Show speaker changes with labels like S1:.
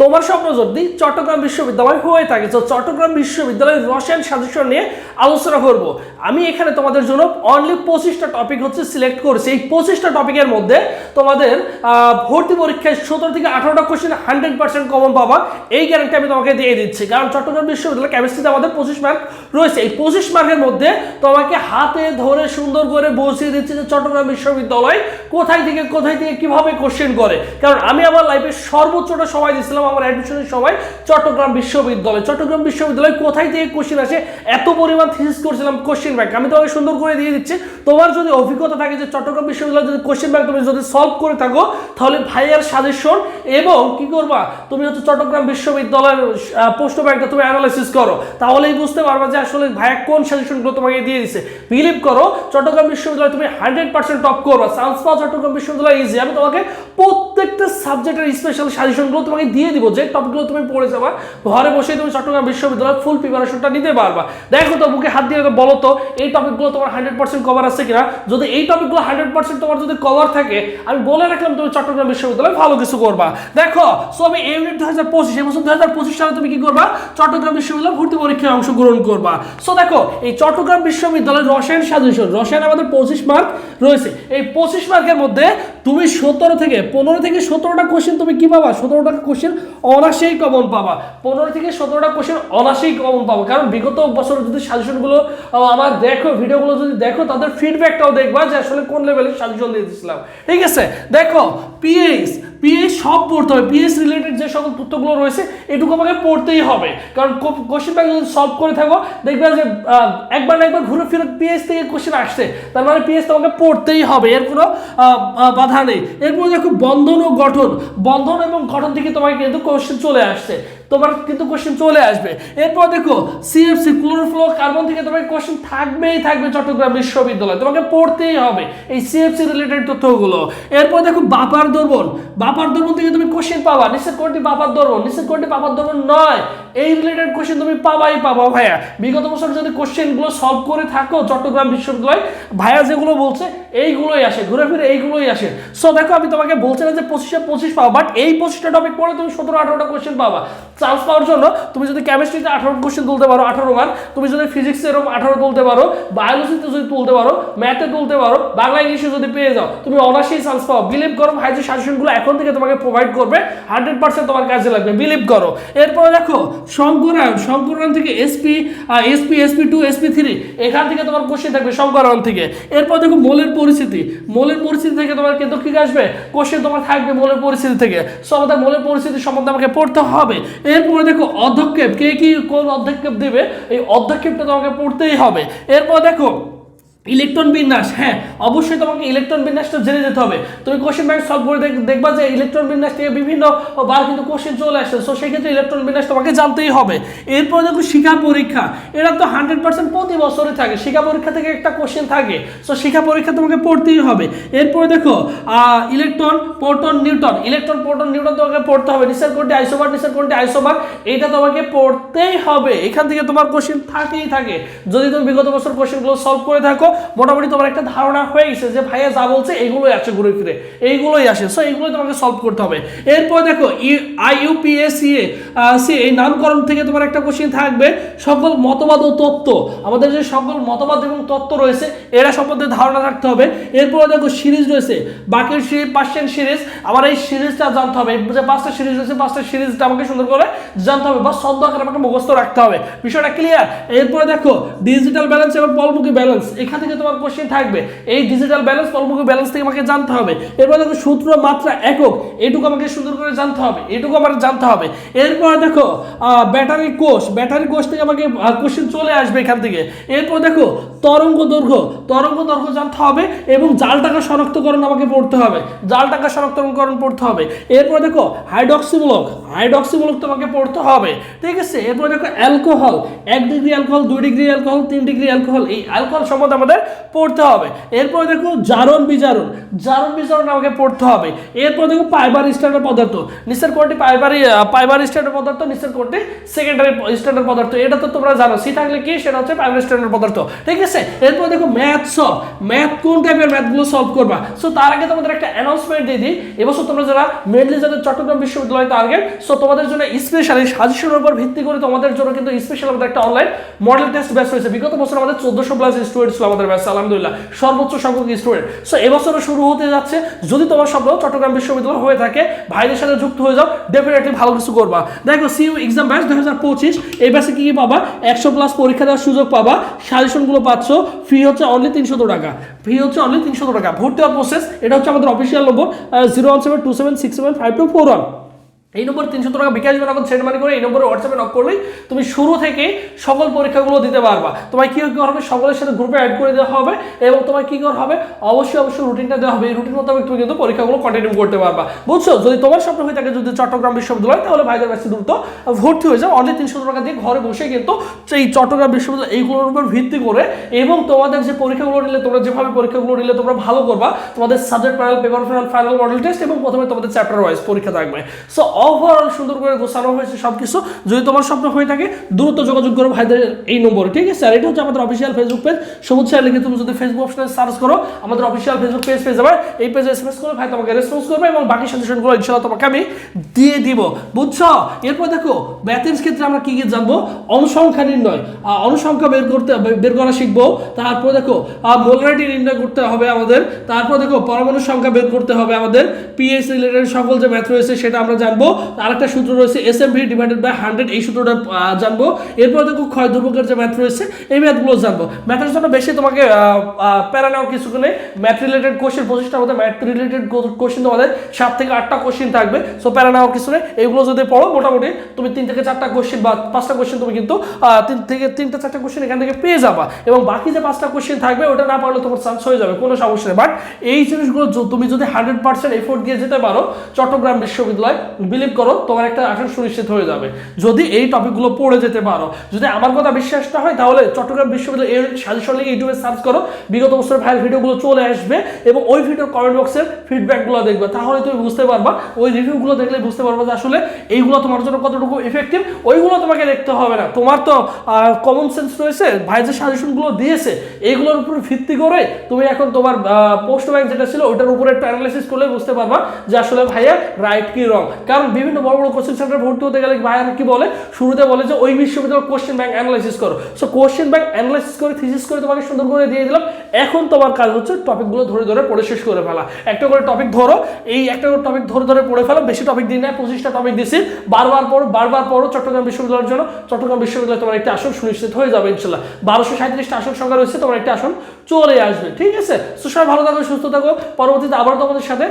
S1: তোমার স্বপ্ন যদি চট্টগ্রাম বিশ্ববিদ্যালয় হয়ে থাকে, তো চট্টগ্রাম বিশ্ববিদ্যালয়ের রসায়ন সাজেশন নিয়ে আলোচনা করব। আমি এখানে তোমাদের জন্য অনলি পঁচিশটা টপিক হচ্ছে সিলেক্ট করেছি। এই পঁচিশটা টপিকের মধ্যে তোমাদের ভর্তি পরীক্ষায় সতেরো থেকে আঠারোটা কোশ্চেন হান্ড্রেড পার্সেন্ট কমন পাবা। এই গ্যারান্টি আমি তোমাকে দিয়ে দিচ্ছি। কারণ চট্টগ্রাম বিশ্ববিদ্যালয় কেমিস্ট্রিতে আমাদের পঁচিশ মার্ক রয়েছে। এই পঁচিশ মার্কের মধ্যে তোমাকে হাতে ধরে সুন্দর করে বসিয়ে দিচ্ছে যে চট্টগ্রাম বিশ্ববিদ্যালয় কোথায় থেকে কোথায় থেকে কীভাবে কোশ্চেন করে? কারণ আমি আমার লাইফে সর্বোচ্চটা সময় দিয়েছিলাম আমার অ্যাডমিশনের সময় চট্টগ্রাম বিশ্ববিদ্যালয়। চট্টগ্রাম বিশ্ববিদ্যালয় কোথায় থেকে কোশ্চেন আসে? এত পরিমাণ থিসিস করছিলাম কোশ্চেন ব্যাংক আমি তোমাকে সুন্দর করে দিয়ে দিচ্ছি। তোমার যদি অভিজ্ঞতা থাকে যে চট্টগ্রাম বিশ্ববিদ্যালয় যদি কোশ্চেন ব্যাংক তুমি যদি সলভ করে থাকো, তাহলে ভাইয়ার সাজেশন এবং কি করবা? তুমি হচ্ছে চট্টগ্রাম বিশ্ববিদ্যালয়ের প্রশ্ন ব্যাংকটা তুমি অ্যানালাইসিস করো। তাহলেই বুঝতে পারবা যে আসলে ভাইয়া কোন সাজেশনগুলো তোমাকে দিয়ে দিছে। বিলিভ করো, চট্টগ্রাম বিশ্ববিদ্যালয় তুমি হান্ড্রেড পার্সেন্ট টপ করবা। চট্টগ্রাম বিশ্ববিদ্যালয় ইজি আমি তোমাকে প্রত্যেকটা সাবজেক্টের স্পেশাল সাজেশনগুলো তোমাকে দিয়ে দিব। যে টপিকগুলো তুমি পড়ে যাবা, ঘরে বসে তুমি চট্টগ্রাম বিশ্ববিদ্যালয়ের ফুল প্রিপারেশনটা নিতে পারবা। দেখো তো, বুকে হাত দিয়ে বলো তো, এই টপিকগুলো তোমার হান্ড্রেড পার্সেন্ট কভার আছে কিনা? যদি এই টপিকগুলো হান্ড্রেড পার্সেন্ট তোমার যদি কভার থাকে, আমি বলে রাখলাম তুমি চট্টগ্রাম বিশ্ববিদ্যালয়ে ভালো কিছু করবা। দেখো সো আমি এই ইউনিট দু হাজার পঁচিশ এবছর দু হাজার পঁচিশ সালে তুমি কি করবা? চট্টগ্রাম বিশ্ববিদ্যালয় ভর্তি পরীক্ষায় অংশগ্রহণ করবা। সো দেখো, এই চট্টগ্রাম বিশ্ববিদ্যালয়ের রসায়ন সাজেশন রসায়ন আমাদের পঁচিশ মার্ক রয়েছে। এই পঁচিশ মার্কের মধ্যে তুমি সতেরো থেকে, পনেরো থেকে সতেরোটা কোশ্চেন তুমি কি পাবা? সতেরোটা কোশ্চেন অনাসেই কমন পাবা। পনেরো থেকে সতেরোটা কোশ্চেন অনাসেই কমন পাবা। কারণ বিগত বছর যদি সাজেশনগুলো আমার দেখো ভিডিওগুলো যদি দেখো, তাদের ফিডব্যাকটাও দেখবা যে আসলে কোন লেভেলের সাজেশন দিয়ে দিয়েছিলাম ঠিক আছে? দেখো পিএইচ পিএইচ সব পড়তে হবে। পিএইচ রিলেটেড যে সকল তথ্যগুলো রয়েছে, এটুকু আমাকে পড়তেই হবে। কারণ কোশ্চেন ব্যাংক যদি সলভ করে থাকো, দেখবে যে একবার না একবার ঘুরে ফিরে পিএইচ থেকে কোশ্চেন আসছে। তার মানে পিএইচ তোমাকে পড়তেই হবে। এর কোনো বাধা নেই। এরপর দেখো বন্ধন ও গঠন। বন্ধন এবং গঠন থেকে তোমাকে কিন্তু কোশ্চেন চলে আসছে। তোমার কিন্তু কোশ্চেন চলে আসবে। এরপর দেখো সিএফসি ক্লোরোফ্লো কার্বন থেকে তোমার কোশ্চেন থাকবেই থাকবে চট্টগ্রাম বিশ্ববিদ্যালয়। তোমাকে পড়তেই হবে এই সিএফসি রিলেটেড তথ্যগুলো। এরপর দেখো, বাপার দর্বন বাপার দর্বন থেকে তুমি কোশ্চেন পাবা। নিশ্চয় কোনটি বাপার দর্বন নিশ্চয় কোনটি বাপার দর্বন নয়। এই রিলেটেড কোশ্চেন তুমি পাবাই পাবা ভাইয়া। বিগত বছর যদি কোশ্চেনগুলো সলভ করে থাকো চট্টগ্রাম বিশ্ববিদ্যালয়, ভাইয়া যেগুলো বলছে, এইগুলোই আসে। ঘুরে ফিরে এইগুলোই আসে। সো দেখো, আমি তোমাকে বলছিলাম যে পঁচিশে পঁচিশ পাবো বাট এই পঁচিশটা টপিক পড়ে তুমি সতেরো আঠারোটা কোশ্চেন পাবা। চান্স পাওয়ার জন্য তুমি যদি কেমিস্ট্রিতে আঠারো কোশ্চেন তুলতে পারো, আঠারো মান তুমি যদি ফিজিক্সে এরকম আঠারো তুলতে পারো বায়োলজিতে যদি তুলতে পারো ম্যাথে তুলতে পারো, বাংলা, ইংলিশে যদি পেয়ে যাও, তুমি অনার্সেই চান্স পাও। বিলিভ করো, ভাই, যে সাজেশনগুলো এখন থেকে তোমাকে প্রোভাইড করবে হান্ড্রেড পার্সেন্ট তোমার কাজে লাগবে। বিলিভ করো। এরপরে দেখো শঙ্করায়ন শঙ্করায়ন থেকে SP SP SP two SP three এখান থেকে তোমার কোশ্চেন থাকবে শঙ্করায়ন থেকে। এরপর দেখো, মোলের পরিস্থিতি। মোলের পরিস্থিতি থেকে তোমার কিন্তু কি আসবে? কোশ্চেন তোমার থাকবে মোলের পরিস্থিতি থেকে। সো আমাদের মোলের পরিস্থিতি সম্বন্ধে আমাকে পড়তে হবে। এরপরে দেখো অধ্যক্ষেপ, কে কি কোন অধ্যক্ষেপ দেবে? এই অধ্যক্ষেপটা তোমাকে পড়তেই হবে। এরপর দেখো ইলেকট্রন বিন্যাস হ্যাঁ অবশ্যই তোমাকে ইলেকট্রন বিন্যাসটা জেনে যেতে হবে। তুমি কোশ্চেন ব্যাংক সলভ করে দেখ- দেখবা যে ইলেকট্রন বিন্যাস থেকে বিভিন্ন বার কিন্তু কোশ্চেন চলে আসছে সো সেক্ষেত্রে ইলেকট্রন বিন্যাস তোমাকে জানতেই হবে। এরপর দেখো শিক্ষা পরীক্ষা। এটা তো হান্ড্রেড পার্সেন্ট প্রতি বছরই থাকে। শিক্ষা পরীক্ষা থেকে একটা কোশ্চেন থাকে। সো শিক্ষা পরীক্ষা তোমাকে পড়তেই হবে। এরপরে দেখো electron, proton, newton. Electron, proton, newton তোমাকে পড়তে হবে। নিচের কোনটি, আইসোবার নিচের কোনটি, আইসোবার? এটা তোমাকে পড়তেই হবে। এখান থেকে তোমার কোশ্চেন থাকেই থাকে। যদি তুমি বিগত বছর কোশ্চেনগুলো সলভ করে থাকো মোটামুটি তোমার একটা ধারণা হয়ে গেছে যে ভাইয়া যা বলছে এইগুলোই আসে ঘুরে ফিরে, এইগুলোই আসে। সো এইগুলোই তোমাকে সলভ করতে হবে। এরপর দেখো আইইউপিএসিএ সি এই নামকরণ থেকে তোমার একটা কোশ্চেন থাকবে। সকল মতবাদ ও তত্ত্ব, আমাদের যে সকল মতবাদ এবং তত্ত্ব রয়েছে, এরা সম্বন্ধে ধারণা রাখতে হবে। এরপরে দেখো, সিরিজ রয়েছে। বাকির সিরিজ পার্সেন্ট সিরিজ, আমার এই সিরিজটা জানতে হবে। যে পাঁচটা সিরিজ রয়েছে, পাঁচটা সিরিজটা আমাকে সুন্দর করে জানতে হবে বা শব্দ আকারে আমাকে মুখস্থ রাখতে হবে। বিষয়টা ক্লিয়ার এরপরে দেখো ডিজিটাল ব্যালেন্স এবং পলমুখী ব্যালেন্স এখান থেকে তোমার কোশ্চেন থাকবে। এই ডিজিটাল ব্যালেন্স পলমুখী ব্যালেন্স থেকে আমাকে জানতে হবে। এরপর দেখো সূত্র মাত্রা একক, এটুকু আমাকে সুন্দর করে জানতে হবে, এটুকু আমার জানতে হবে। এরপর দেখো ব্যাটারি কোষ ব্যাটারি কোষ থেকে আমাকে কোশ্চেন চলে আসবে এখান থেকে। এরপর দেখো, তরঙ্গ দৈর্ঘ্য তরঙ্গ দৈর্ঘ্য জানতে হবে এবং জাল টাকা শনাক্তকরণ আমাকে পড়তে হবে। জাল টাকা শনাক্তকরণ পড়তে হবে। এরপর দেখো হাইড্রক্সিমূলক হাইড্রক্সিমূলক তোমাকে পড়তে হবে। ঠিক আছে? এরপর দেখো অ্যালকোহল এক ডিগ্রি অ্যালকোহল দুই ডিগ্রি অ্যালকোহল তিন ডিগ্রি অ্যালকোহল এই অ্যালকোহল সম্বন্ধে আমাদের তোমাদের পড়তে হবে। এরপর দেখো জারণ বিজারণ। জারণ বিজারণ আমাকে পড়তে হবে। এরপর দেখো পাইবার স্ট্যান্ডার্ড পদার্থ। নিচের কোনটি পাইবারি পাইবার স্ট্যান্ডার্ড পদার্থ, নিচের কোনটি সেকেন্ডারি স্ট্যান্ডার্ড পদার্থ? এটা তো তোমরা জানো। সি থাকলে কি? সেটা হচ্ছে পাইবার স্ট্যান্ডার্ড পদার্থ। ঠিক আছে? এরপর দেখো ম্যাথ সলভ ম্যাথ কোন টাইপের ম্যাথগুলো সলভ করবা? সো তার আগে তোমাদের একটা অ্যানাউন্সমেন্ট দিয়ে দিই। এবছর তোমরা যারা মেনলি যাদের চট্টগ্রাম বিশ্ববিদ্যালয় টার্গেট সো তোমাদের জন্য স্পেশালি সাজেশনের উপর ভিত্তি করে তোমাদের জন্য কিন্তু স্পেশাল আমাদের একটা অনলাইন মডেল টেস্ট ব্যাচ রয়েছে। বিগত বছর আমাদের চোদ্দশো প্লাস স্টুডেন্ট ছিল আমাদের ব্যাচ আলহামদুলিল্লাহ সর্বোচ্চ সংখ্যক স্টুডেন্ট সো এবছরও শুরু হতে যাচ্ছে। যদি তোমার স্বপ্ন চট্টগ্রাম বিশ্ববিদ্যালয় হয়ে থাকে, ভাইদের সাথে যুক্ত হয়ে যাও ডেফিনেটলি ভালো কিছু করবা। দেখো সিইউ এক্সাম ব্যাচ হাজার পঁচিশ। এই ব্যাচে কি কি পাবা? একশো প্লাস পরীক্ষা দেওয়ার সুযোগ পাবা। সাজেশনগুলো পাচ্ছ। ফি হচ্ছে অনলি তিনশো টাকা। ফি হচ্ছে অনলি তিনশো টাকা। ভর্তি হওয়ার প্রসেস এটা হচ্ছে আমাদের official number zero one seven two seven six seven five two four one এই নম্বর তিনশো টাকা বিকাশ এখন সেন্ড মানি করে এই নম্বরে হোয়াটসঅ্যাপে নক করলেই তুমি শুরু থেকে সকল পরীক্ষাগুলো দিতে পারবা। তোমায় কি কী হবে সকলের সাথে গ্রুপে অ্যাড করে দেওয়া হবে এবং তোমায় কি করা হবে? অবশ্যই অবশ্যই রুটিনটা দেওয়া হবে। এই রুটিন মোতাবেক তুমি কিন্তু পরীক্ষাগুলো কন্টিনিউ করতে পারবা। বুঝছ? যদি তোমার স্বপ্ন হয়ে থাকে যদি চট্টগ্রাম বিশ্ববিদ্যালয়, তাহলে ভাইদের কাছে দ্রুত ভর্তি হয়ে যাও। অনলি তিনশো টাকা দিয়ে ঘরে বসে কিন্তু এই চট্টগ্রাম বিশ্ববিদ্যালয় এইগুলোর উপর ভিত্তি করে এবং তোমাদের যে পরীক্ষাগুলো নিলে, তোমরা যেভাবে পরীক্ষাগুলো নিলে তোমরা ভালো করবা। তোমাদের subject panel paper panel final model test এবং প্রথমে তোমাদের চ্যাপ্টার ওয়াইজ পরীক্ষা থাকবে। সো ওভারঅল সুন্দর করে গোছানো হয়েছে সব কিছু যদি তোমার স্বপ্ন হয়ে থাকে দ্রুত যোগাযোগ করো ভাইদের এই নম্বরে, ঠিক আছে? আর এটা হচ্ছে আমাদের official Facebook page Sabuj sir লিখে তুমি যদি ফেসবুক অপশনে সার্চ করো, আমাদের অফিসিয়াল ফেসবুক পেজ পেয়ে যাবে। এই পেজে এসএমএস করে ভাই তোমাকে রেসপন্স করবে এবং বাকি সাজেশনগুলো ইনশাআল্লাহ তোমাকে আমি দিয়ে দিব। বুঝছ? এরপর দেখো ম্যাথের ক্ষেত্রে আমরা কি কি জানব? অনুসংখ্যা নির্ণয়। অনুসংখ্যা বের করতে বের করা শিখব। তারপর দেখো মোলারিটি নির্ণয় করতে হবে আমাদের। তারপর দেখো, পরমাণু সংখ্যা বের করতে হবে আমাদের। পিএইচ রিলেটেড সকল যে ম্যাথ রয়েছে, সেটা আমরা জানব। আরেকটা সূত্র রয়েছে S M V divided by hundred এই সূত্রটা জানব। এরপর দেখো ক্ষয় দুর্ভোগের যে ম্যাথ রয়েছে, এই ম্যাথগুলো জানব। ম্যাথের জন্য বেশি তোমাকে প্যারা নেওয়ার কিছু নেই। ম্যাথ রিলেটেড কোশ্চেন পঁচিশটার মধ্যে ম্যাথ রিলেটেড কোশ্চেন তোমাদের সাত থেকে আটটা কোশ্চেন থাকবে। সো প্যারা নেওয়ার কিছু নেই। এইগুলো যদি পড়ো, মোটামুটি তুমি তিন থেকে চারটা কোশ্চেন বা পাঁচটা কোশ্চেন তুমি কিন্তু তিন থেকে তিনটা চারটা কোশ্চেন এখান থেকে পেয়ে যাবা। এবং বাকি যে পাঁচটা কোশ্চেন থাকবে, ওটা না পারলে তোমার চান্স হয়ে যাবে, কোনো সমস্যা নেই। বাট এই জিনিসগুলো তুমি যদি হান্ড্রেড পার্সেন্ট এফোর্ট দিয়ে যেতে পারো, চট্টগ্রাম বিশ্ববিদ্যালয় বিলিভ করো, তোমার একটা আসন সুনিশ্চিত হয়ে যাবে। যদি এই টপিকগুলো পড়ে যেতে পারো, যদি আমার কথা বিশ্বাস না হয়, তাহলে চট্টগ্রাম বিশ্ববিদ্যালয় এর সাজেশন লিখে ইউটিউবে সার্চ করো, বিগত বছরের ভাইয়ের ভিডিওগুলো চলে আসবে এবং ওই ভিডিওর কমেন্ট বক্সের ফিডব্যাকগুলো দেখবে। তাহলে তুমি বুঝতে পারবা, ওই রিভিউগুলো দেখলে বুঝতে পারবা যে আসলে এইগুলো তোমার জন্য কতটুকু এফেক্টিভ ওইগুলো তোমাকে দেখতে হবে না। তোমার তো কমন সেন্স রয়েছে, ভাই যে সাজেশনগুলো দিয়েছে, এইগুলোর উপর ভিত্তি করে তুমি এখন তোমার পোস্ট ব্যাংক যেটা ছিল, ওটার উপরে একটা অ্যানালাইসিস করলে বুঝতে পারবা যে আসলে ভাইয়া রাইট কি রং কারণ বিভিন্ন বড় বড় কোচিং সেন্টার ভর্তি হতে গেলে ভাইয়া কি বলে? শুরুতে বলে যে ওই বিশ্ববিদ্যালয় কোশ্চেন ব্যাংক অ্যানালাইসিস করো। সো কোশ্চেন ব্যাংক অ্যানালাইসিস করে থিসিস করে তোমাকে সুন্দর করে দিয়ে দিলাম। এখন তোমার কাজ হচ্ছে টপিকগুলো ধরে ধরে পড়ে শেষ করে ফেলা। একটা করে টপিক ধরো, এই একটা করে টপিক ধরে ধরে পড়ে ফেলো, বেশি টপিক দিন না, পঁচিশটা টপিক দিছি। বারবার পড়ো বারবার পড়ো চট্টগ্রাম বিশ্ববিদ্যালয়ের জন্য। চট্টগ্রাম বিশ্ববিদ্যালয় তোমার একটি আসন সুনিশ্চিত হয়ে যাবে, ইনশাল্লাহ। বারোশো সাঁত্রিশটা আসন সংখ্যা রয়েছে, তোমার একটি আসন চলে আসবে, ঠিক আছে? সো সবাই ভালো থাকো, সুস্থ থাকো। পরবর্তীতে আবার তোমাদের সাথে